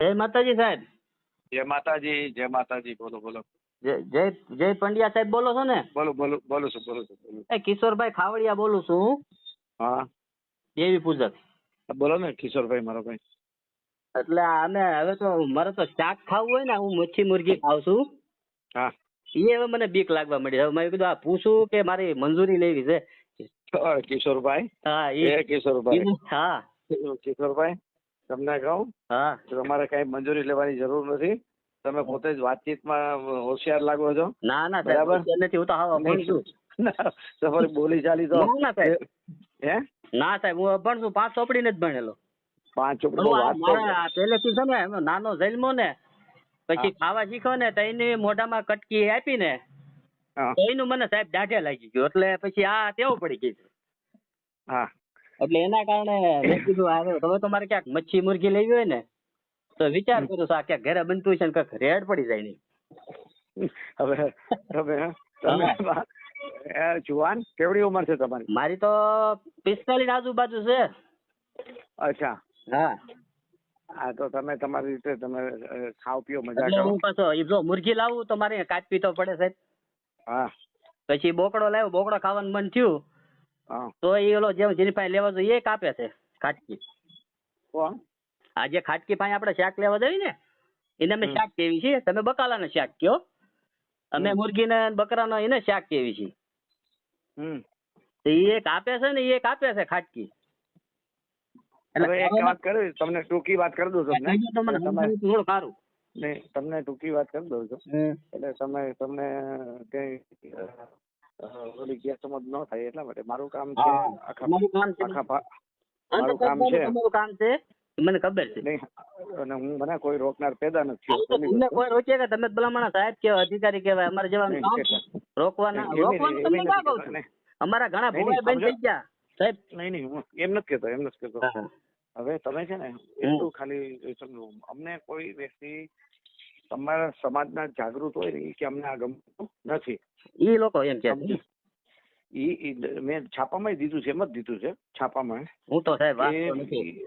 જય માતાજી સાહેબ. જય માતાજી જય માતાજી બોલો બોલો. જય જય પંડ્યા સાહેબ બોલો છો ને? બોલો બોલો બોલો છું બોલો છું એ કિશોરભાઈ ખાવડિયા બોલું છું. હા. દેવી પૂજક. બોલો ને કિશોરભાઈ મારો ભાઈ. એટલે અમે હવે તો મારે તો શાક ખાવું હોય ને હું મચ્છી મુરગી ખાઉં છું. હા. એ હવે મને બીક લાગવા મળી હવે મેં કીધું આ પૂછું કે મારી મંજૂરી લેવી છે? કિશોરભાઈ. હા એ. કિશોરભાઈ. હા. કિશોરભાઈ તમને કહું હા. તમારે કઈ મંજૂરી લેવાની જરૂર નથી. તમે પોતે જ વાતચીતમાં હોશિયાર લાગો છો. ના ના બરાબર. નથી હું તો હા અભણ છું. તમારી બોલી ચાલી તો. ના સાહેબ. હે? ના સાહેબ હું અભણ છું પાંચ ચોપડીને જ ભણેલો. પાંચ ચોપડી વાત પહેલેથી છે ને નાનો જન્મો ને પછી ખાવા શીખો ને તો એની મોઢામાં કટકી આપી ને હા. તો એનું મને સાહેબ દાઢે લાગી ગયું. એટલે પછી આ ટેવ પડી ગઈ હા. એટલે એના કારણે મેં કીધું હવે હવે તમારે ક્યાંક મચ્છી મુરગી લેવી હોય ને તો વિચાર કરું આ ક્યાંક ઘરે બનતું છે ને કંઈક રેડ પડી જાય નહીં હવે તમે તમે જુવાન કેવડી ઉંમર છે તમારી? મારી તો પિસ્તાલીસ આજુબાજુ છે. અચ્છા. હા. હા તો તમે તમારી રીતે તમે ખાવ પીઓ મજા કરો. હું પાછો જો મુરગી લાવું તો મારે કાચ તો પડે સાહેબ. હા. પછી બોકડો લાવ્યો બોકડો ખાવાનું મન થયું. તો એ ઓલો જેમ જેની પાસે લેવા જોઈએ એ કાપે છે ખાટકી. કોણ? આ જે ખાટકી પાસે આપણે શાક લેવા જઈએ ને એને અમે શાક કેવી છીએ. તમે બકાલાને શાક કયો અમે મુરગીને બકરાનો એને શાક કેવી છીએ. હમ. એ એક આપે છે ને એ એક આપે છે ખાટકી. એટલે એક વાત કરી તમને ટૂંકી વાત કરી દઉં તમને. થોડું સારું. નહીં તમને ટૂંકી વાત કરી દઉં છું. એટલે તમે તમને કઈ ઓલી ગેરસમજ ન થાય એટલા માટે. મારું કામ છે આખા મારું કામ છે આખા મારું કામ છે. મારું કામ છે. મને ખબર છે. અને હું મને કોઈ રોકનાર પેદા નથી તમને કોઈ રોકે કે તમે ભલામણ સાહેબ કેવા અધિકારી કહેવાય અમારે જવાનું કામ રોકવાના રોકવાનું તમને ક્યાં કહું છું? અમારા ઘણા ભોળા બેન થઈ ગયા. સાહેબ. નહીં નહીં હું એમ નથી કહેતો એમ નથી કહેતો. હવે તમે છે ને એટલું ખાલી સમજો અમને કોઈ વ્યક્તિ તમારા સમાજના જાગૃત હોય ને કે અમને આ ગમતું નથી. એ લોકો એમ કે ઈ મેં છાપામાં દીધું છે એમ જ દીધું છે છાપામાં. હું તો સાહેબ એ-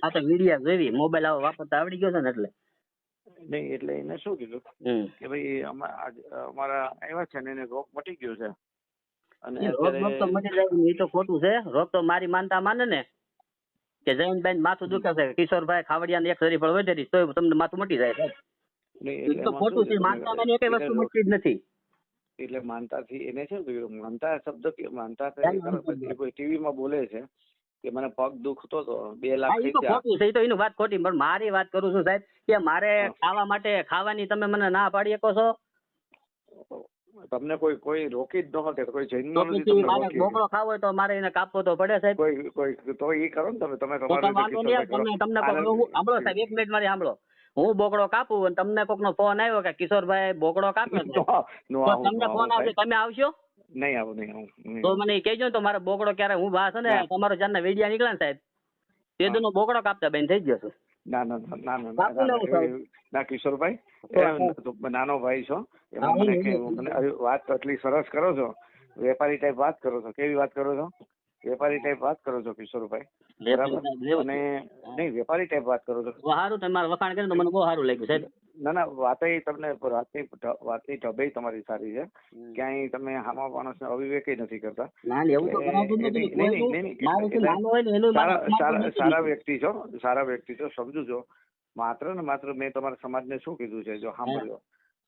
આ તો વીડિયો જોઈ મોબાઈલ આવો વાપરતા આવડી ગયો છે ને એટલે. નહીં એટલે એને શું કીધું? કે ભાઈ અમા- અમારા આવ્યા છે ને એને રોગ મટી ગયો છે. અને રોગ બોગ તો મટી જાય ને ઈ તો ખોટું છે. રોગ તો મારી માનતા માને ને. કે જૈનબેન માથું દુખે છે. કિશોરભાઈ ખાવડિયા એક શરીફ વધેરી તોય તમને માથું મટી જાય સાહેબ. એટલે ખોટું છે વસ્તુ જ નથી. એટલે માનતાથી એને છે માનતા શબ્દ કે માનતા કોઈ ટીવીમાં બોલે છે કે મને પગ દુખતો હતો બે લાખ ખોટું છે તો એની વાત ખોટી પણ મારી વાત કરું છું સાહેબ કે મારે ખાવા માટે ખાવાની તમે મને ના પાડી શકો છો? તમને કોઈ કોઈ રોકી જ ન કોઈ રોકી. બોકડો ખાવો તો મારે એને કાપવો તો પડે સાહેબ. કોઈ કોઈ તો ઈ કરો ને તમે તમે તમારે તમને સાંભળો સાહેબ એક મિનિટ મારી સાંભળો હું બોકડો કાપું અને તમને કોક નો ફોન આવ્યો કે કિશોરભાઈ બોકડો કાપ્યો છે? તમને ફોન આવશે તમે આવશો? નહીં આવું નહીં આવું તો મને કહેજો તો મારો બોકડો ક્યારે હું બા ને. તમારો જારના વેડિયા નીકળે ને સાહેબ તે નો બોકડો કાપતા બેન થઈ ગયો છું ના ના ના ના ના, કિશોરભાઈ નાનો ભાઈ છો મને વાત આટલી સરસ કરો છો વેપારી ટાઈપ વાત કરો છો કેવી વાત કરો છો? વેપારી ટાઈપ વાત કરો છો કિશોરભાઈ? બરાબર? અને નહીં વેપારી ટાઈપ વાત કરો છો. સારું તમારે વખાણ કરીને તો મને બહુ સારું લાગ્યું સાહેબ ના ના વાતે તમને વાતની વાતની ઢબે તમારી સારી છે. ક્યાંય તમે હામા માણસને અવિવેક નથી કરતા. ના ના, ને સારા. વ્યક્તિ છો સારા વ્યક્તિ છો સમજુ છો. માત્ર ને માત્ર મેં તમારા સમાજને શું કીધું છે જો સાંભળજો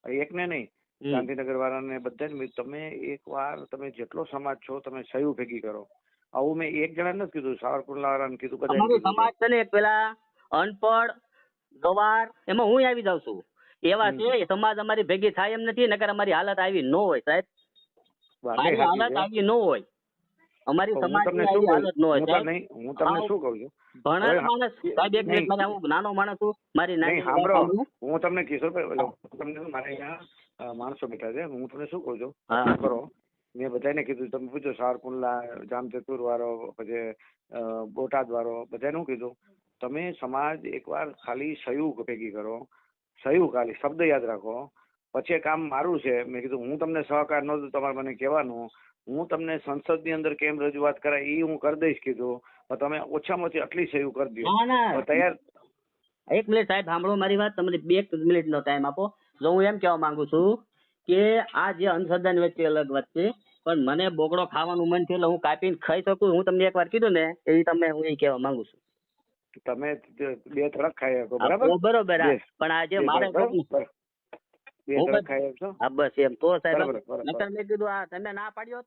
એકને નહીં. ગાંધીનગર વાળાને બધાને મેં- તમે એકવાર તમે જેટલો સમાજ છો તમે સહયોગ ભેગી કરો. આવું મેં એક જણા નથી કીધું સાવરકુંડલા વાળાને કીધું અમારું સમાજ છે ને પેલા અનપઢ ગવાર એમાં હું આવી જાઉં છું. એવા. છે એ સમાજ અમારી ભેગી થાય એમ નથી નકર અમારી હાલત આવી ન હોય સાહેબ. મારી હાલત. આવી ન હોય. અમારી સમાજ તમને શું હાલત ન કહું? હોય સાહેબ તમને હું તમને શું કહું છું? ભણેલ હવે માણસ. સાહેબ એક મિનિટ મને હું નાનો માણસ છું મારી નાની સાંભળો. હું. તમને કિશોરભાઈ ઓલો, તમને મારે અહીંયા અ, માણસો બેઠા છે હું તમને શું કહું છું? હા. કરો. મેં બધાને કીધું તમે પૂછો સારકુંડલા જામજતુર વાળો પછી બોટાદ વાળો બધાને હું કીધું તમે સમાજ એકવાર ખાલી સહયોગ ભેગી કરો સહયોગ ખાલી શબ્દ યાદ રાખો પછી કામ મારું છે મેં કીધું હું તમને સહકાર નહોતું તમારે મને કહેવાનું હું તમને સંસદની અંદર કેમ રજૂઆત કરાય એ હું કરી દઈશ કીધું. પણ તમે ઓછામાં ઓછી આટલી સહયોગ કરી દો ના ના. તૈયાર એક મિનિટ સાહેબ સાંભળો મારી વાત તમને બે મિનિટનો ટાઈમ આપો. જો હું એમ કહેવા માંગુ છું કે આ જે અંધશ્રદ્ધાની વચ્ચે અલગ વાત છે પણ મને બોકડો ખાવાનું મન થયું એટલે હું કાપીને ખાઈ શકું. હું તમને એકવાર કીધું ને એ તમને હું એ કહેવા માંગુ છું. તમે બે ત્રણ ખાઈ શકો બરાબર? તો બરોબર પણ આજે મારે બસ- એમ. તો સાહેબ બરાબર બરાબર નકર મેં કીધું આ તમે ના પાડ્યો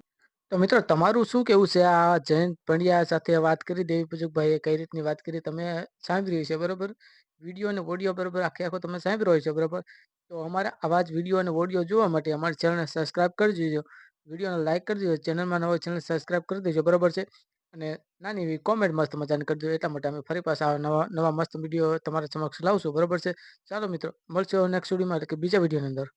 તો મિત્રો તમારું શું કેવું છે? આ જયંત પંડ્યા સાથે વાત કરી દેવી પૂજકભાઈએ કઈ રીતની વાત કરી તમે સાંભળ્યું છે બરોબર? વીડિયો અને ઓડિયો બરોબર આખે આખો તમે સાંભળ્યો છે બરોબર? તો અમારા આવા જ વીડિયો અને ઓડિયો જોવા માટે અમારી ચેનલને સબસ્ક્રાઇબ કરી દેજો. વિડીયોને લાઇક કરી દેજો ચેનલમાં નવો ચેનલ સબસ્ક્રાઇબ કરી દેજો, બરોબર છે? અને નાની એવી કોમેન્ટ મસ્ત મજાની કરી દેજો, એટલા માટે અમે ફરી પાછા નવા નવા મસ્ત વીડિયો તમારા સમક્ષ લાવશું, બરોબર છે? ચાલો મિત્રો, મળશું નેક્સ્ટ વિડીયોમાં એટલે કે બીજા વિડીયોની અંદર.